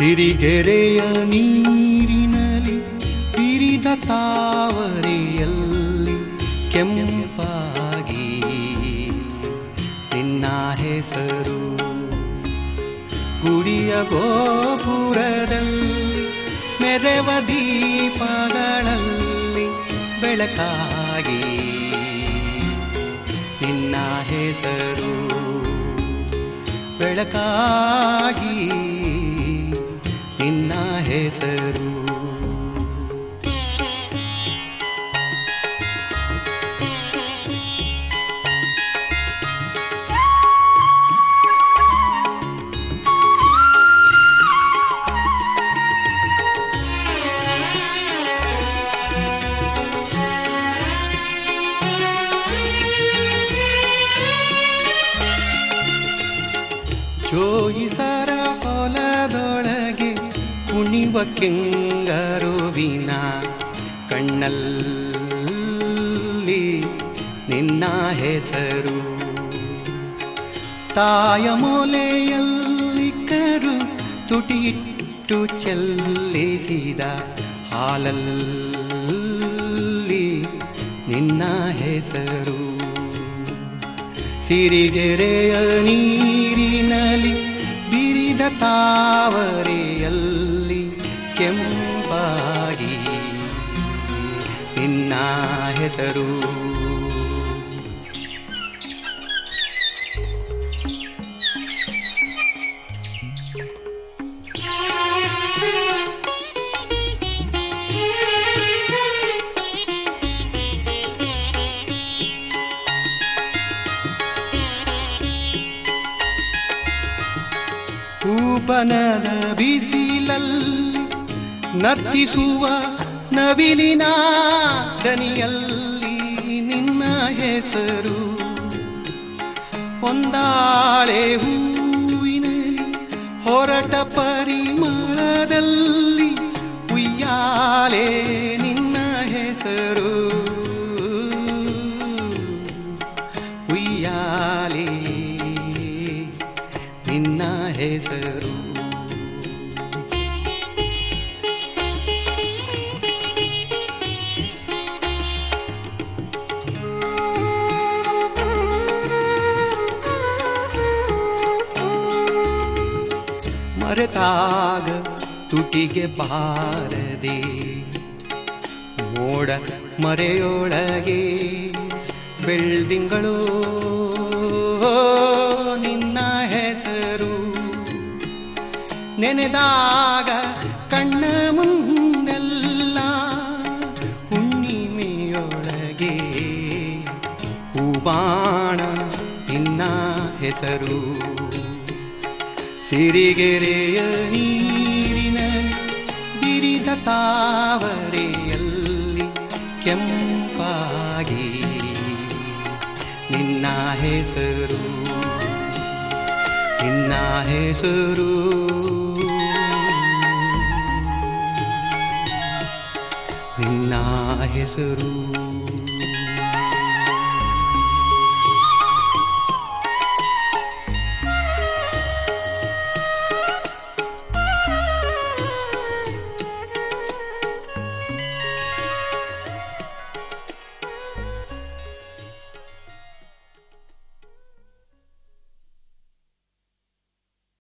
ಸಿರಿಗೆರೆಯ ನೀರಿನಲ್ಲಿ ಬಿರಿದ ತಾವರೆಯಲ್ಲಿ ಕೆಂಪಾಗಿ ನಿನ್ನ ಹೆಸರು ಗುಡಿಯ ಗೋಪುರದಲ್ಲಿ ಮೆರೆವ ದೀಪಗಳಲ್ಲಿ ಬೆಳಕಾಗಿ ನಿನ್ನ ಹೆಸರು ಬೆಳಕಾಗಿ ನಿನ್ನ ಹೆಸರು ಜೋಯಿಸರ ಹೊಲದೊಳಗೆ ಕುಣಿವ ಕೆಂಗರುವಿನ ಕಣ್ಣಲ್ಲಿ ನಿನ್ನ ಹೆಸರು. ತಾಯ ಮೊಲೆಯಲ್ಲಿ ಕರು ತುಟಿಯಿಟ್ಟು ಚೆಲ್ಲಿಸಿದ ಹಾಲಲ್ಲಿ ನಿನ್ನ ಹೆಸರು. ಸಿರಿಗೆರೆಯ ನೀರಿನಲ್ಲಿ ಬಿರಿದ ತಾವರೆಯಲ್ಲಿ ನಿನ್ನ ಹೆಸರು. ಬನದ ಬಿಸಿಲಲ್ಲಿ ನರ್ತಿಸುವ ನವಿಲಿನ ದನಿಯಲ್ಲಿ ನಿನ್ನ ಹೆಸರು. ಒಂದಾಳೆ ಹೂವಿನಲ್ಲಿ ಹೊರಟ ಪರಿಮಳದಲ್ಲಿ ಉಯ್ಯಾಲೆ ನಿನ್ನ ಹೆಸರು. ಉಯ್ಯಾಲೆ ನಿನ್ನ ಹೆಸರು. ಮರೆತಾಗ ತುಟಿಗೆ ಬಾರದೆ ಮೋಡ ಮರೆಯೊಳಗೆ ಬೆಳ್ದಿಂಗಳು ನಿನ್ನ ಹೆಸರು ನೆನೆದಾಗ ಕಣ್ಣ ಮುಂದೆಲ್ಲ ಹುಣ್ಣಿಮೆಯೊಳಗೆ ಹೂಬಾಣ ನಿನ್ನ ಹೆಸರು. ಸಿರಿಗೆರೆಯ ನೀರಿನಲ್ಲಿ ಬಿರಿದ ತಾವರೆಯಲ್ಲಿ ಕೆಂಪಾಗಿ ನಿನ್ನ ಹೆಸರು ನಿನ್ನ ಹೆಸರು. ನಿನ್ನ ಹೆಸರು.